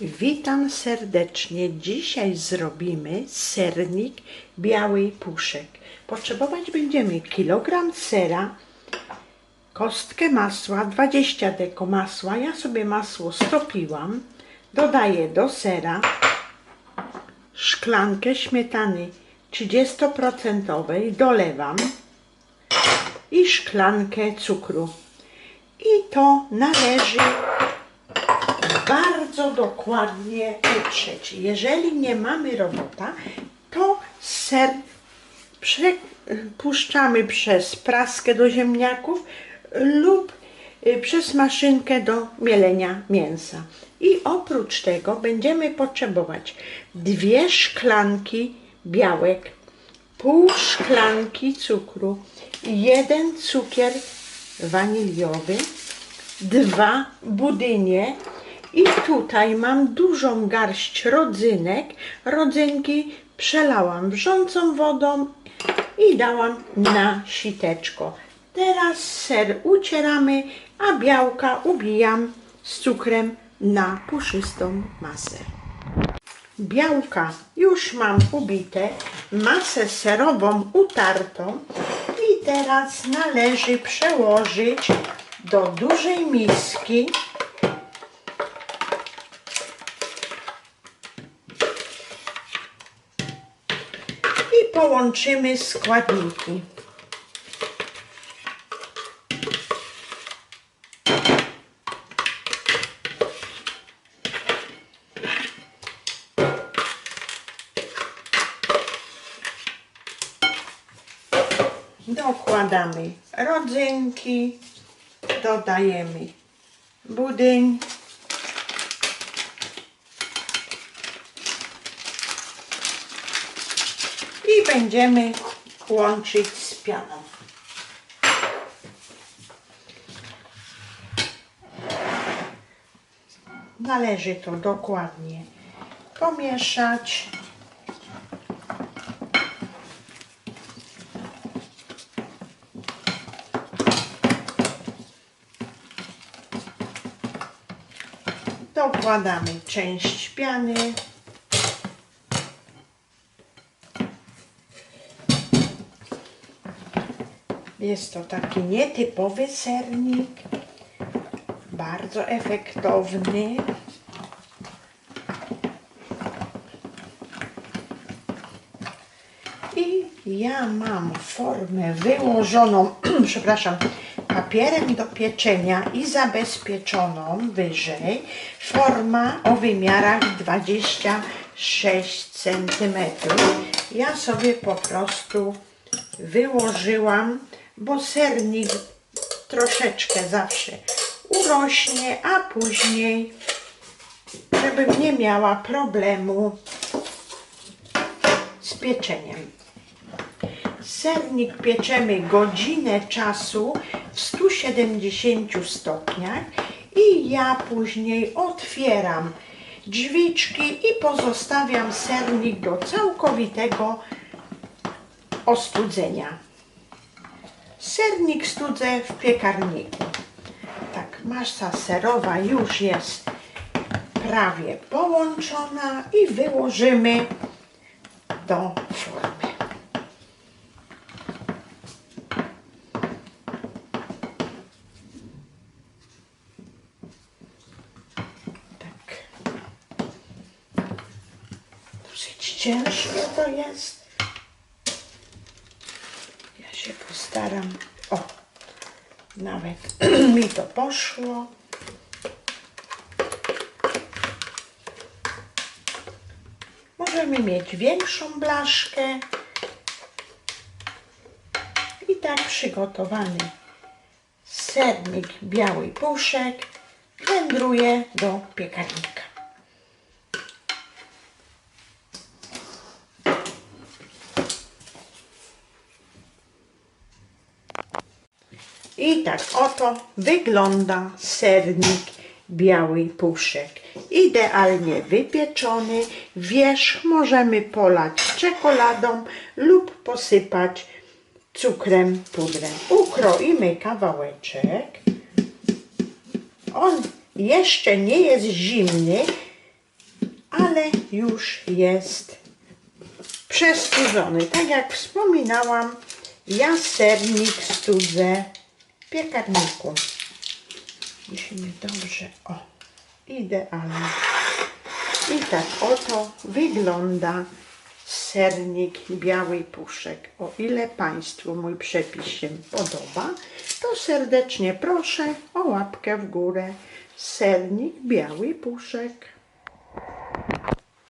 Witam serdecznie. Dzisiaj zrobimy sernik biały puszek. Potrzebować będziemy kilogram sera, kostkę masła, 20 deko masła. Ja sobie masło stopiłam. Dodaję do sera szklankę śmietany 30% dolewam i szklankę cukru. I to należy bardzo dokładnie utrzeć. Jeżeli nie mamy robota, to ser przepuszczamy przez praskę do ziemniaków lub y, przez maszynkę do mielenia mięsa. I oprócz tego będziemy potrzebować dwie szklanki białek, pół szklanki cukru, jeden cukier waniliowy, dwa budynie i tutaj mam dużą garść rodzynek. Rodzynki przelałam wrzącą wodą i dałam na siteczko. Teraz ser ucieramy, a białka ubijam z cukrem na puszystą masę. Białka już mam ubite, masę serową utartą i teraz należy przełożyć do dużej miski połączymy składniki. Dokładamy rodzynki, dodajemy budyń, i będziemy łączyć z pianą. Należy to dokładnie pomieszać. Dokładamy część piany. Jest to taki nietypowy sernik, bardzo efektowny. I ja mam formę wyłożoną, przepraszam, papierem do pieczenia i zabezpieczoną wyżej. Forma o wymiarach 26 cm. Ja sobie po prostu wyłożyłam, bo sernik troszeczkę zawsze urośnie, a później, żebym nie miała problemu z pieczeniem. Sernik pieczemy godzinę czasu w 170 stopniach i ja później otwieram drzwiczki i pozostawiam sernik do całkowitego ostudzenia. Sernik studzę w piekarniku. Tak, masa serowa już jest prawie połączona i wyłożymy do formy. Tak. Dosyć ciężkie to jest. Ja się postaram. O, nawet mi to poszło. Możemy mieć większą blaszkę. I tak przygotowany sernik biały puszek wędruje do piekarnika. I tak oto wygląda sernik biały puszek. Idealnie wypieczony. Wierzch możemy polać czekoladą lub posypać cukrem, pudrem. Ukroimy kawałeczek. On jeszcze nie jest zimny, ale już jest przestudzony. Tak jak wspominałam, ja sernik studzę piekarniku. Musimy dobrze, o, idealnie. I tak oto wygląda sernik biały puszek. O ile Państwu mój przepis się podoba, to serdecznie proszę o łapkę w górę. Sernik biały puszek.